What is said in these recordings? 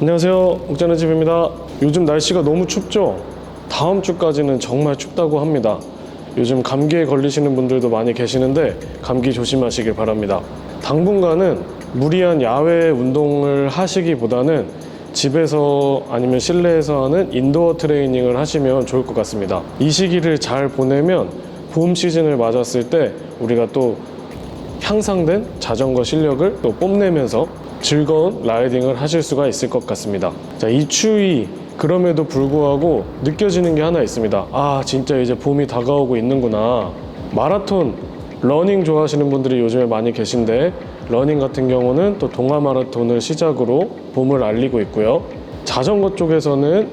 안녕하세요. 옥자는 집입니다. 요즘 날씨가 너무 춥죠? 다음 주까지는 정말 춥다고 합니다. 요즘 감기에 걸리시는 분들도 많이 계시는데 감기 조심하시길 바랍니다. 당분간은 무리한 야외 운동을 하시기보다는 집에서 아니면 실내에서 하는 인도어 트레이닝을 하시면 좋을 것 같습니다. 이 시기를 잘 보내면 봄 시즌을 맞았을 때 우리가 또 향상된 자전거 실력을 또 뽐내면서 즐거운 라이딩을 하실 수가 있을 것 같습니다. 자, 이 추위 그럼에도 불구하고 느껴지는 게 하나 있습니다. 아, 진짜 이제 봄이 다가오고 있는구나. 마라톤, 러닝 좋아하시는 분들이 요즘에 많이 계신데 러닝 같은 경우는 또 동아 마라톤을 시작으로 봄을 알리고 있고요. 자전거 쪽에서는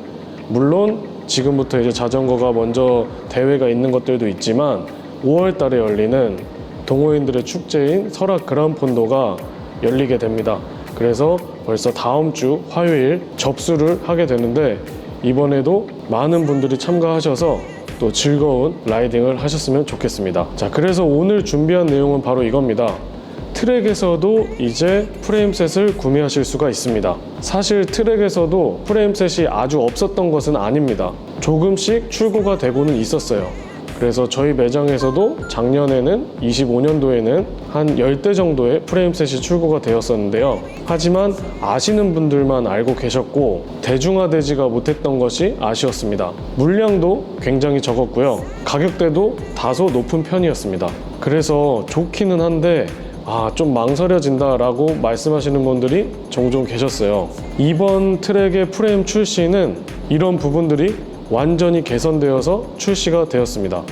물론 지금부터 이제 자전거가 먼저 대회가 있는 것들도 있지만 5월 달에 열리는 동호인들의 축제인 설악 그란폰도가 열리게 됩니다. 그래서 벌써 다음 주 화요일 접수를 하게 되는데 이번에도 많은 분들이 참가하셔서 또 즐거운 라이딩을 하셨으면 좋겠습니다. 자, 그래서 오늘 준비한 내용은 바로 이겁니다. 트랙에서도 이제 프레임셋을 구매하실 수가 있습니다. 사실 트랙에서도 프레임셋이 아주 없었던 것은 아닙니다. 조금씩 출고가 되고는 있었어요. 그래서 저희 매장에서도 작년에는 25년도에는 한 10대 정도의 프레임셋이 출고가 되었었는데요. 하지만 아시는 분들만 알고 계셨고 대중화되지가 못했던 것이 아쉬웠습니다. 물량도 굉장히 적었고요. 가격대도 다소 높은 편이었습니다. 그래서 좋기는 한데 아, 좀 망설여진다라고 말씀하시는 분들이 종종 계셨어요. 이번 트랙의 프레임 출시는 이런 부분들이 완전히 개선되어서 출시가 되었습니다.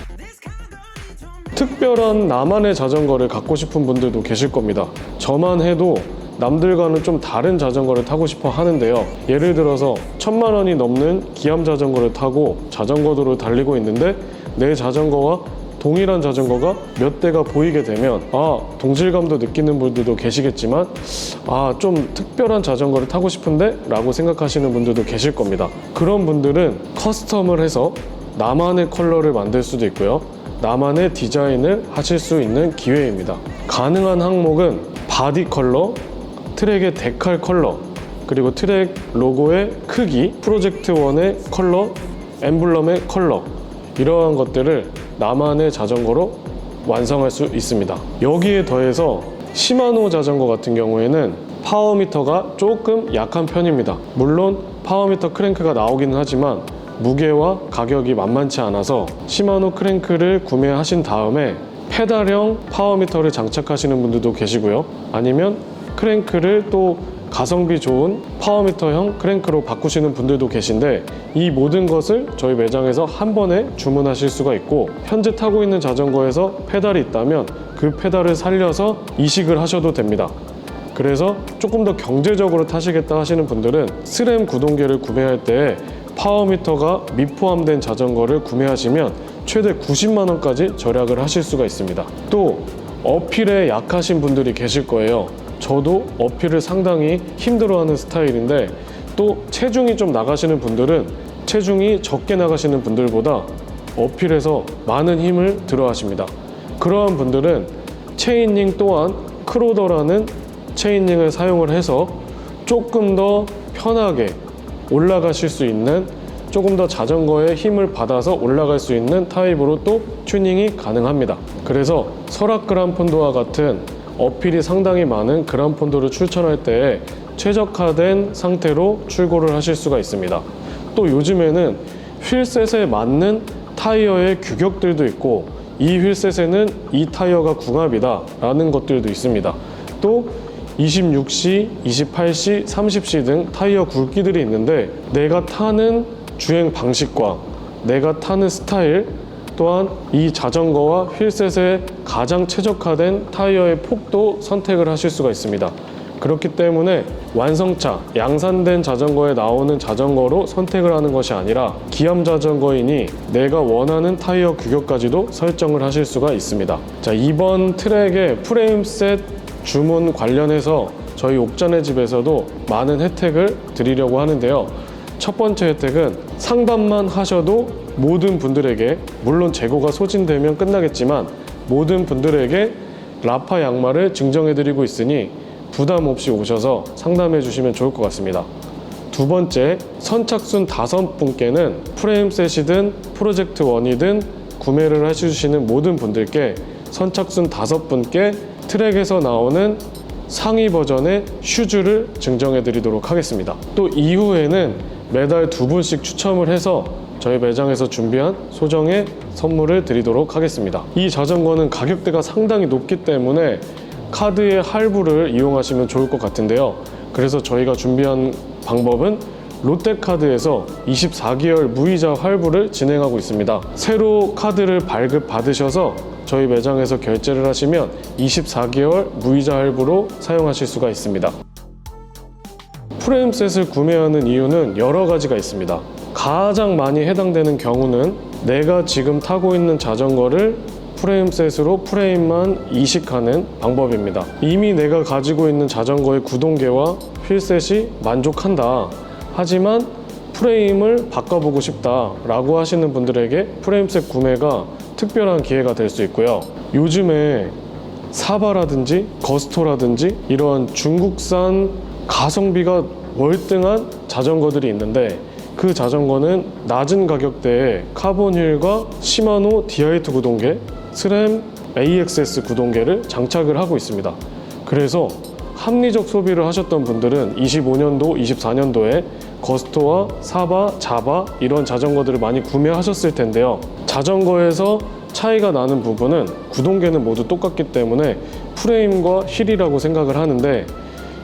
특별한 나만의 자전거를 갖고 싶은 분들도 계실 겁니다. 저만 해도 남들과는 좀 다른 자전거를 타고 싶어 하는데요. 예를 들어서 천만 원이 넘는 기암 자전거를 타고 자전거도를 달리고 있는데 내 자전거와 동일한 자전거가 몇 대가 보이게 되면 아 동질감도 느끼는 분들도 계시겠지만 아 좀 특별한 자전거를 타고 싶은데? 라고 생각하시는 분들도 계실 겁니다. 그런 분들은 커스텀을 해서 나만의 컬러를 만들 수도 있고요. 나만의 디자인을 하실 수 있는 기회입니다. 가능한 항목은 바디 컬러 트랙의 데칼 컬러 그리고 트랙 로고의 크기 프로젝트 원의 컬러 엠블럼의 컬러 이러한 것들을 나만의 자전거로 완성할 수 있습니다. 여기에 더해서 시마노 자전거 같은 경우에는 파워미터가 조금 약한 편입니다. 물론 파워미터 크랭크가 나오기는 하지만 무게와 가격이 만만치 않아서 시마노 크랭크를 구매하신 다음에 페달형 파워미터를 장착하시는 분들도 계시고요. 아니면 크랭크를 또 가성비 좋은 파워미터형 크랭크로 바꾸시는 분들도 계신데 이 모든 것을 저희 매장에서 한 번에 주문하실 수가 있고 현재 타고 있는 자전거에서 페달이 있다면 그 페달을 살려서 이식을 하셔도 됩니다. 그래서 조금 더 경제적으로 타시겠다 하시는 분들은 스램 구동계를 구매할 때 파워미터가 미포함된 자전거를 구매하시면 최대 90만 원까지 절약을 하실 수가 있습니다. 또 어필에 약하신 분들이 계실 거예요. 저도 어필을 상당히 힘들어하는 스타일인데 또 체중이 좀 나가시는 분들은 체중이 적게 나가시는 분들보다 어필에서 많은 힘을 들어 하십니다. 그러한 분들은 체인링 또한 크로더라는 체인링을 사용을 해서 조금 더 편하게 올라가실 수 있는 조금 더 자전거에 힘을 받아서 올라갈 수 있는 타입으로 또 튜닝이 가능합니다. 그래서 설악 그란폰도와 같은 어필이 상당히 많은 그란폰도를 출전할 때 최적화된 상태로 출고를 하실 수가 있습니다. 또 요즘에는 휠셋에 맞는 타이어의 규격들도 있고 이 휠셋에는 이 타이어가 궁합이다 라는 것들도 있습니다. 또 26C, 28C, 30C 등 타이어 굵기들이 있는데 내가 타는 주행 방식과 내가 타는 스타일 또한 이 자전거와 휠셋에 가장 최적화된 타이어의 폭도 선택을 하실 수가 있습니다. 그렇기 때문에 완성차, 양산된 자전거에 나오는 자전거로 선택을 하는 것이 아니라 기암 자전거이니 내가 원하는 타이어 규격까지도 설정을 하실 수가 있습니다. 자, 이번 트랙의 프레임셋 주문 관련해서 저희 옥전의 집에서도 많은 혜택을 드리려고 하는데요. 첫 번째 혜택은 상담만 하셔도 모든 분들에게 물론 재고가 소진되면 끝나겠지만 모든 분들에게 라파 양말을 증정해 드리고 있으니 부담 없이 오셔서 상담해 주시면 좋을 것 같습니다. 두 번째, 선착순 다섯 분께는 프레임 셋이든 프로젝트 원이든 구매를 해주시는 모든 분들께 선착순 다섯 분께 트랙에서 나오는 상위 버전의 슈즈를 증정해 드리도록 하겠습니다. 또 이후에는 매달 두 분씩 추첨을 해서 저희 매장에서 준비한 소정의 선물을 드리도록 하겠습니다. 이 자전거는 가격대가 상당히 높기 때문에 카드의 할부를 이용하시면 좋을 것 같은데요. 그래서 저희가 준비한 방법은 롯데카드에서 24개월 무이자 할부를 진행하고 있습니다. 새로 카드를 발급 받으셔서 저희 매장에서 결제를 하시면 24개월 무이자 할부로 사용하실 수가 있습니다. 프레임셋을 구매하는 이유는 여러 가지가 있습니다. 가장 많이 해당되는 경우는 내가 지금 타고 있는 자전거를 프레임셋으로 프레임만 이식하는 방법입니다. 이미 내가 가지고 있는 자전거의 구동계와 휠셋이 만족한다. 하지만 프레임을 바꿔보고 싶다 라고 하시는 분들에게 프레임셋 구매가 특별한 기회가 될 수 있고요. 요즘에 사바라든지 거스토라든지 이런 중국산 가성비가 월등한 자전거들이 있는데 그 자전거는 낮은 가격대에 카본휠과 시마노 디아이트 구동계, 스램 AXS 구동계를 장착을 하고 있습니다. 그래서 합리적 소비를 하셨던 분들은 25년도, 24년도에 거스토와 사바, 자바 이런 자전거들을 많이 구매하셨을 텐데요. 자전거에서 차이가 나는 부분은 구동계는 모두 똑같기 때문에 프레임과 힐이라고 생각을 하는데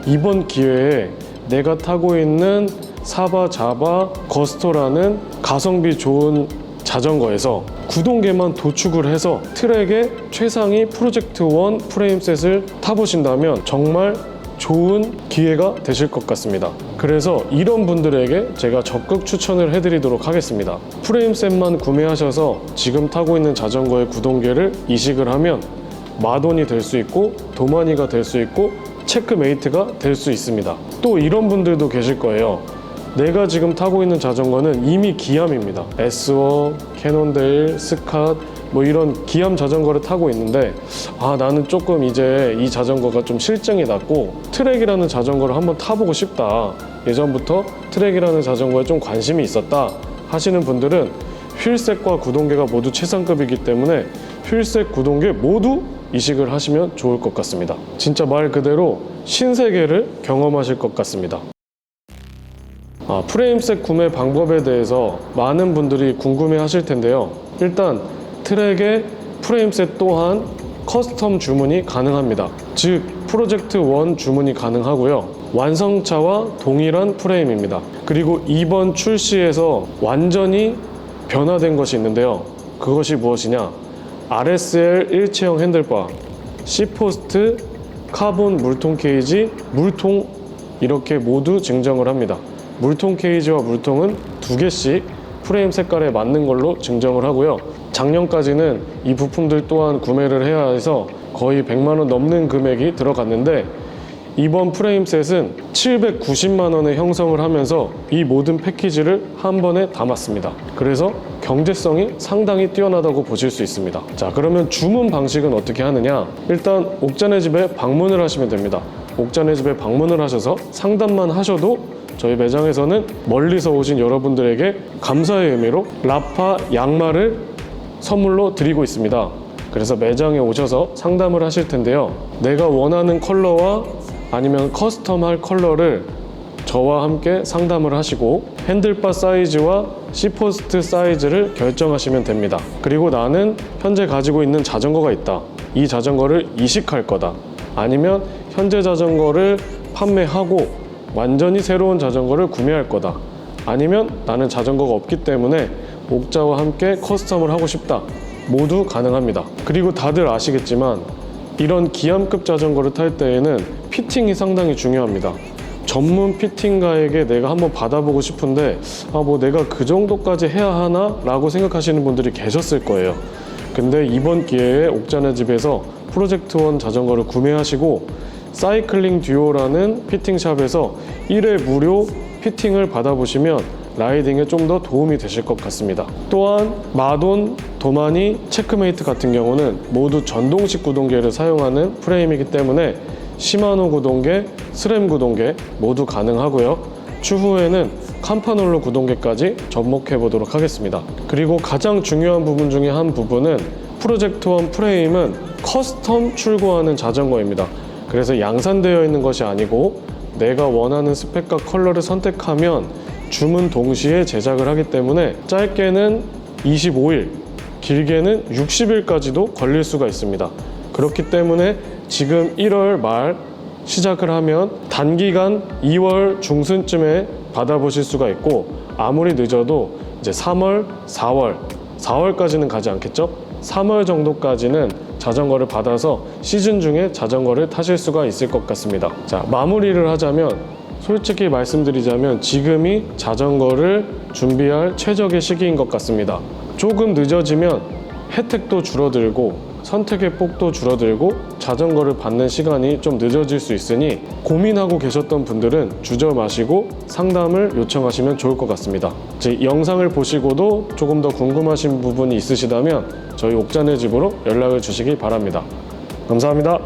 이번 기회에 내가 타고 있는 사바, 자바, 거스토라는 가성비 좋은 자전거에서 구동계만 도축을 해서 트랙에 최상위 프로젝트 원 프레임셋을 타보신다면 정말 좋은 기회가 되실 것 같습니다. 그래서 이런 분들에게 제가 적극 추천을 해드리도록 하겠습니다. 프레임셋만 구매하셔서 지금 타고 있는 자전거의 구동계를 이식을 하면 마돈이 될 수 있고 도마니가 될 수 있고 체크메이트가 될 수 있습니다. 또 이런 분들도 계실 거예요. 내가 지금 타고 있는 자전거는 이미 기암입니다. 에스워, 캐논데일, 스캇 뭐 이런 기암 자전거를 타고 있는데 아 나는 조금 이제 이 자전거가 좀 실증이 났고 트랙이라는 자전거를 한번 타보고 싶다. 예전부터 트랙이라는 자전거에 좀 관심이 있었다 하시는 분들은 휠셋과 구동계가 모두 최상급이기 때문에 휠셋, 구동계 모두 이식을 하시면 좋을 것 같습니다. 진짜 말 그대로 신세계를 경험하실 것 같습니다. 아, 프레임셋 구매 방법에 대해서 많은 분들이 궁금해 하실 텐데요. 일단 트랙의 프레임셋 또한 커스텀 주문이 가능합니다. 즉, 프로젝트 1 주문이 가능하고요. 완성차와 동일한 프레임입니다. 그리고 이번 출시에서 완전히 변화된 것이 있는데요. 그것이 무엇이냐? RSL 일체형 핸들바, C포스트, 카본 물통 케이지, 물통 이렇게 모두 증정을 합니다. 물통 케이지와 물통은 두 개씩 프레임 색깔에 맞는 걸로 증정을 하고요. 작년까지는 이 부품들 또한 구매를 해야 해서 거의 100만 원 넘는 금액이 들어갔는데 이번 프레임 셋은 790만 원에 형성을 하면서 이 모든 패키지를 한 번에 담았습니다. 그래서 경제성이 상당히 뛰어나다고 보실 수 있습니다. 자, 그러면 주문 방식은 어떻게 하느냐? 일단 옥자네 집에 방문을 하시면 됩니다. 옥자네 집에 방문을 하셔서 상담만 하셔도 저희 매장에서는 멀리서 오신 여러분들에게 감사의 의미로 라파 양말을 선물로 드리고 있습니다. 그래서 매장에 오셔서 상담을 하실 텐데요. 내가 원하는 컬러와 아니면 커스텀할 컬러를 저와 함께 상담을 하시고 핸들바 사이즈와 C포스트 사이즈를 결정하시면 됩니다. 그리고 나는 현재 가지고 있는 자전거가 있다. 이 자전거를 이식할 거다. 아니면 현재 자전거를 판매하고 완전히 새로운 자전거를 구매할 거다. 아니면 나는 자전거가 없기 때문에 옥자와 함께 커스텀을 하고 싶다. 모두 가능합니다. 그리고 다들 아시겠지만 이런 기암급 자전거를 탈 때에는 피팅이 상당히 중요합니다. 전문 피팅가에게 내가 한번 받아보고 싶은데 아 뭐 내가 그 정도까지 해야 하나? 라고 생각하시는 분들이 계셨을 거예요. 근데 이번 기회에 옥자네 집에서 프로젝트 원 자전거를 구매하시고 사이클링 듀오라는 피팅샵에서 1회 무료 피팅을 받아보시면 라이딩에 좀 더 도움이 되실 것 같습니다. 또한 마돈, 도마니, 체크메이트 같은 경우는 모두 전동식 구동계를 사용하는 프레임이기 때문에 시마노 구동계, 스램 구동계 모두 가능하고요. 추후에는 캄파놀로 구동계까지 접목해 보도록 하겠습니다. 그리고 가장 중요한 부분 중에 한 부분은 프로젝트 원 프레임은 커스텀 출고하는 자전거입니다. 그래서 양산되어 있는 것이 아니고 내가 원하는 스펙과 컬러를 선택하면 주문 동시에 제작을 하기 때문에 짧게는 25일, 길게는 60일까지도 걸릴 수가 있습니다. 그렇기 때문에 지금 1월 말 시작을 하면 단기간 2월 중순쯤에 받아보실 수가 있고 아무리 늦어도 이제 3월, 4월, 4월까지는 가지 않겠죠? 3월 정도까지는 자전거를 받아서 시즌 중에 자전거를 타실 수가 있을 것 같습니다. 자, 마무리를 하자면 솔직히 말씀드리자면 지금이 자전거를 준비할 최적의 시기인 것 같습니다. 조금 늦어지면 혜택도 줄어들고 선택의 폭도 줄어들고 자전거를 받는 시간이 좀 늦어질 수 있으니 고민하고 계셨던 분들은 주저 마시고 상담을 요청하시면 좋을 것 같습니다. 즉, 영상을 보시고도 조금 더 궁금하신 부분이 있으시다면 저희 옥잔의 집으로 연락을 주시기 바랍니다. 감사합니다.